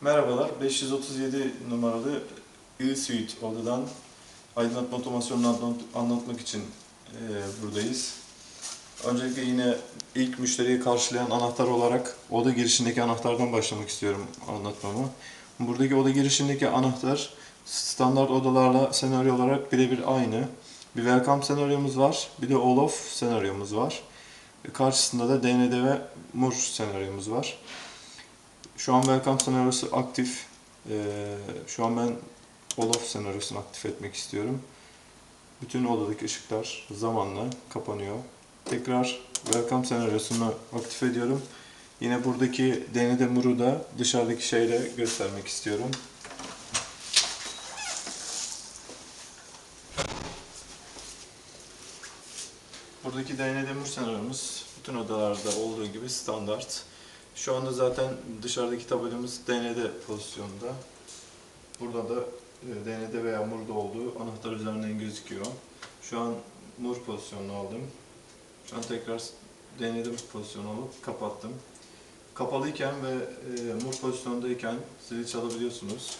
Merhabalar, 537 numaralı I-Suite odadan aydınlatma otomasyonunu anlat- anlatmak için e, buradayız. Öncelikle yine ilk müşteriyi karşılayan anahtar olarak oda girişindeki anahtardan başlamak istiyorum anlatmamı. Buradaki oda girişindeki anahtar standart odalarla senaryo olarak birebir aynı. Bir welcome senaryomuz var, bir de all off senaryomuz var. Karşısında da DND ve MUR senaryomuz var. Şu an welcome senaryosu aktif. Ee, şu an ben Olaf senaryosunu aktif etmek istiyorum. Bütün odadaki ışıklar zamanla kapanıyor. Tekrar welcome senaryosunu aktif ediyorum. Yine buradaki DND muru da dışarıdaki şeyle göstermek istiyorum. Buradaki DND mur senaryomuz bütün odalarda olduğu gibi standart. Şu anda zaten dışarıdaki tabelamız DND pozisyonda. Burada da e, DND veya MUR'da olduğu anahtar üzerinden gözüküyor. Şu an MUR pozisyonunu aldım. Şu an tekrar DND pozisyonu alıp kapattım. Kapalıyken ve e, MUR pozisyondayken zili çalabiliyorsunuz.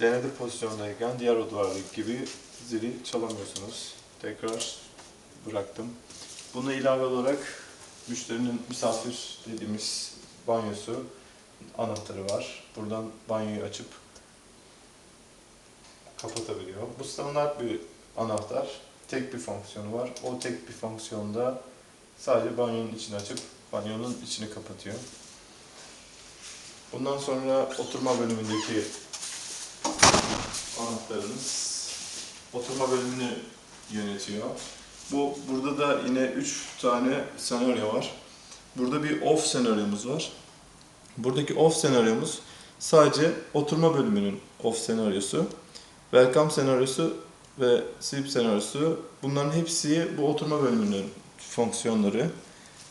DND pozisyondayken diğer odalardaki gibi zili çalamıyorsunuz. Tekrar bıraktım. Buna ilave olarak müşterinin misafir dediğimiz banyosu anahtarı var. Buradan banyoyu açıp kapatabiliyor. Bu standart bir anahtar. Tek bir fonksiyonu var. O tek bir fonksiyonda sadece banyonun içini açıp banyonun içini kapatıyor. Bundan sonra oturma bölümündeki anahtarımız oturma bölümünü yönetiyor. Bu burada da yine 3 tane senaryo var. Burada bir off senaryomuz var. Buradaki off senaryomuz sadece oturma bölümünün off senaryosu. Welcome senaryosu ve sleep senaryosu. Bunların hepsi bu oturma bölümünün fonksiyonları.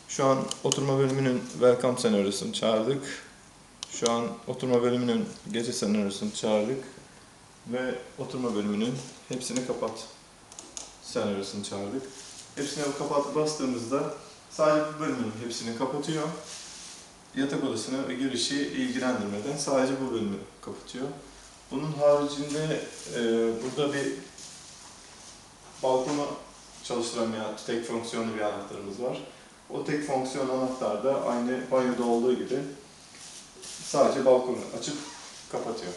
Şu an oturma bölümünün welcome senaryosunu çağırdık. Şu an oturma bölümünün gece senaryosunu çağırdık. Ve oturma bölümünün hepsini kapat senaryosunu çağırdık. Hepsini kapatıp bastığımızda sadece bu bölümün hepsini kapatıyor. Yatak odasını ve girişi ilgilendirmeden sadece bu bölümü kapatıyor. Bunun haricinde e, burada bir balkonu çalıştıramayan tek fonksiyonlu bir anahtarımız var. O tek fonksiyon anahtar da aynı banyoda olduğu gibi sadece balkonu açıp kapatıyor.